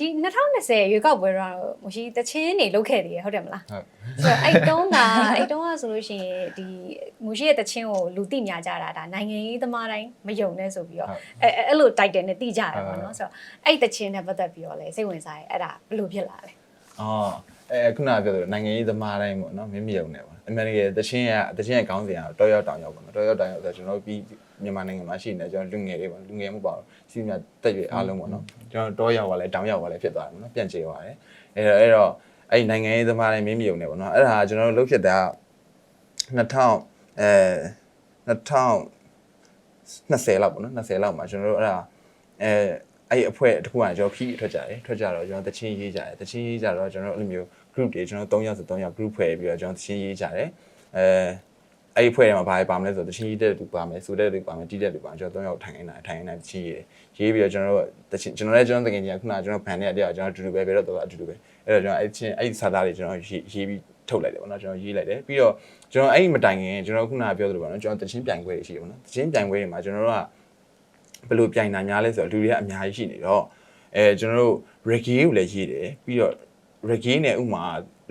ဒီ2020ရွေးကောက်ပွဲတော့မရှိတချင်းနေလုတ်ခဲ့သေးရဟုတ်တယ်မလားဟုတ်ဆိုတော့အဲ့တုန်းကအဲ့တုန်းကဆိုလို့ရှိရင်ဒီမရှိရဲ့တချင်းကိုလူသိများကြတာဒါနိုင်ငံရေးသမားတိုင်းမယုံနဲ့ဆိုပြီးတော့အဲအဲ့လို title နဲ့သိကြတယ်ပေါ့နော်ဆိုတော့အဲ့တချင်းနဲ့ပတ်သက်ပြီးတော့လေစိတ်ဝင်စားရဲအဲ့ဒါဘယ်လိုဖြစ်လာလဲအော် အဲခုနကပြောသလိုနိုင်ငံရေးသမားတိုင်းပေါ့နော်မင်းမယုံနဲ့ပေါ့အမေရိကန်တချင်းရတချင်းရခေါင်းစဉ်ကတော့တော်ရောက်တောင်ရောက်ပေါ့နော်တော်ရောက်တောင်ရောက်ဆိုတော့ကျွန်တော်တို့ပြီးမြန်မာနိုင်ငံမှာရှိနေကျွန်တော်လူငယ်တွေပေါ့လူငယ်မှုပေါ့စီမံတက်ရွယ်အားလုံးပေါ့နော်ကျွန်တော်တော်ရောက်ပါလဲတောင်ရောက်ပါလဲဖြစ်သွားတယ်ပေါ့နော်ပြန်ကျေသွားတယ်အဲတော့အဲ့တော့အဲ့နိုင်ငံရေးသမားတိုင်းမင်းမယုံနဲ့ပေါ့နော်အဲ့ဒါကျွန်တော်တို့လုပ်ဖြစ်တာ2000အဲ2020လောက်ပေါ့နော်20လောက်မှာကျွန်တော်တို့အဲ့ဒါအဲ အဲ့အဖွဲတစ်ခုကကျွန်တော်ခီးထွက်ကြတယ်ထွက်ကြတော့ကျွန်တော်တချင်းရေးကြတယ်တချင်းရေးကြတော့ကျွန်တော်အဲ့လိုမျိုး group တွေကျွန်တော်3ယောက်ဆို3ယောက် group ဖွဲ့ပြီးတော့ကျွန်တော်တချင်းရေးကြတယ်အဲအဲ့ဒီဖွဲ့ထဲမှာဘာပါမလဲဆိုတော့တချင်းရေးတဲ့လူပါမယ်ဆိုတဲ့လူပါမယ်တီးတဲ့လူပါမယ်ကျွန်တော်3ယောက်ထိုင်နေတာထိုင်နေတာတချင်းရေးတယ်ရေးပြီးတော့ကျွန်တော်တို့တချင်းကျွန်တော်လည်းကျွန်တော်တကယ်ကြီးကခုနကကျွန်တော်ဗန်နဲ့တယောက်ကျွန်တော်အတူတူပဲဘယ်တော့တော့အတူတူပဲအဲ့တော့ကျွန်တော်အဲ့ချင်းအဲ့ဒီစာသားတွေကျွန်တော်ရေးရေးပြီးထုတ်လိုက်တယ်ပေါ့နော်ကျွန်တော်ရေးလိုက်တယ်ပြီးတော့ကျွန်တော်အဲ့ဒီမတိုင်ခင်ကျွန်တော်ခုနကပြောသလိုပေါ့နော်ကျွန်တော်တချင်းပြိုင်ပွဲတွေရှိတယ်ပေါ့နော်တချင်းပြိုင်ပွဲတွေမှာကျွန်တော်တို့က ဘယ်လိုပြိုင်တာများလဲဆိုတော့လူတွေကအများကြီးရှိနေတော့အဲကျွန်တော်တို့ reggae ကိုလည်းရေးတယ်ပြီးတော့ reggae နဲ့ဥမာ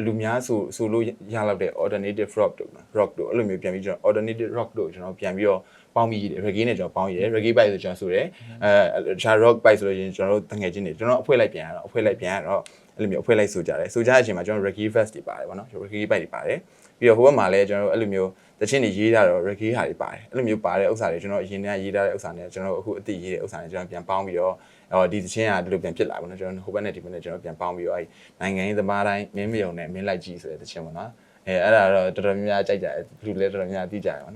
လူများဆိုဆိုလို့ရလောက်တဲ့ alternative rock တို့နော် rock တို့အဲ့လိုမျိုးပြန်ပြီးကျွန်တော် alternative rock တို့ကျွန်တော်ပြန်ပြီးတော့ပေါင်းပြီးရေးတယ် reggae နဲ့ကျွန်တော်ပေါင်းရေးတယ် reggae bike ဆိုကျွန်တော်ဆိုတယ်အဲတခြား rock bike ဆိုလို့ရင်ကျွန်တော်တို့တငယ်ချင်းတွေကျွန်တော်အဖွဲလိုက်ပြန်ရတော့အဖွဲလိုက်ပြန်ရတော့အဲ့လိုမျိုးအဖွဲလိုက်ဆိုကြတယ်ဆိုကြတဲ့အချိန်မှာကျွန်တော် reggae vest တွေပါတယ်ဗောနော် reggae bike တွေပါတယ်ပြီးတော့ဟိုဘက်မှာလည်းကျွန်တော်တို့အဲ့လိုမျိုး တချင်းတွေရေးထားတော့ reggae ဟာတွေပါတယ်အဲ့လိုမျိုးပါတဲ့ဥစ္စာတွေကျွန်တော်အရင်ကရေးထားတဲ့ဥစ္စာနဲ့ကျွန်တော်အခုအသိရေးတဲ့ဥစ္စာနဲ့ကျွန်တော်ပြန်ပေါင်းပြီးတော့အော်ဒီတချင်းကဒီလိုပြန်ဖြစ်လာပါတော့ကျွန်တော်ဟိုဘက်နဲ့ဒီဘက်နဲ့ကျွန်တော်ပြန်ပေါင်းပြီးတော့အဲ့နိုင်ငံရေးသမားတိုင်းမင်းမယုံနဲ့မင်းလိုက်ကြည့်ဆိုတဲ့တချင်းပေါ့နော်အဲအဲ့ဒါတော့တော်တော်များများကြိုက်ကြတယ်ဘယ်လိုလဲတော်တော်များများသိကြရပါတော့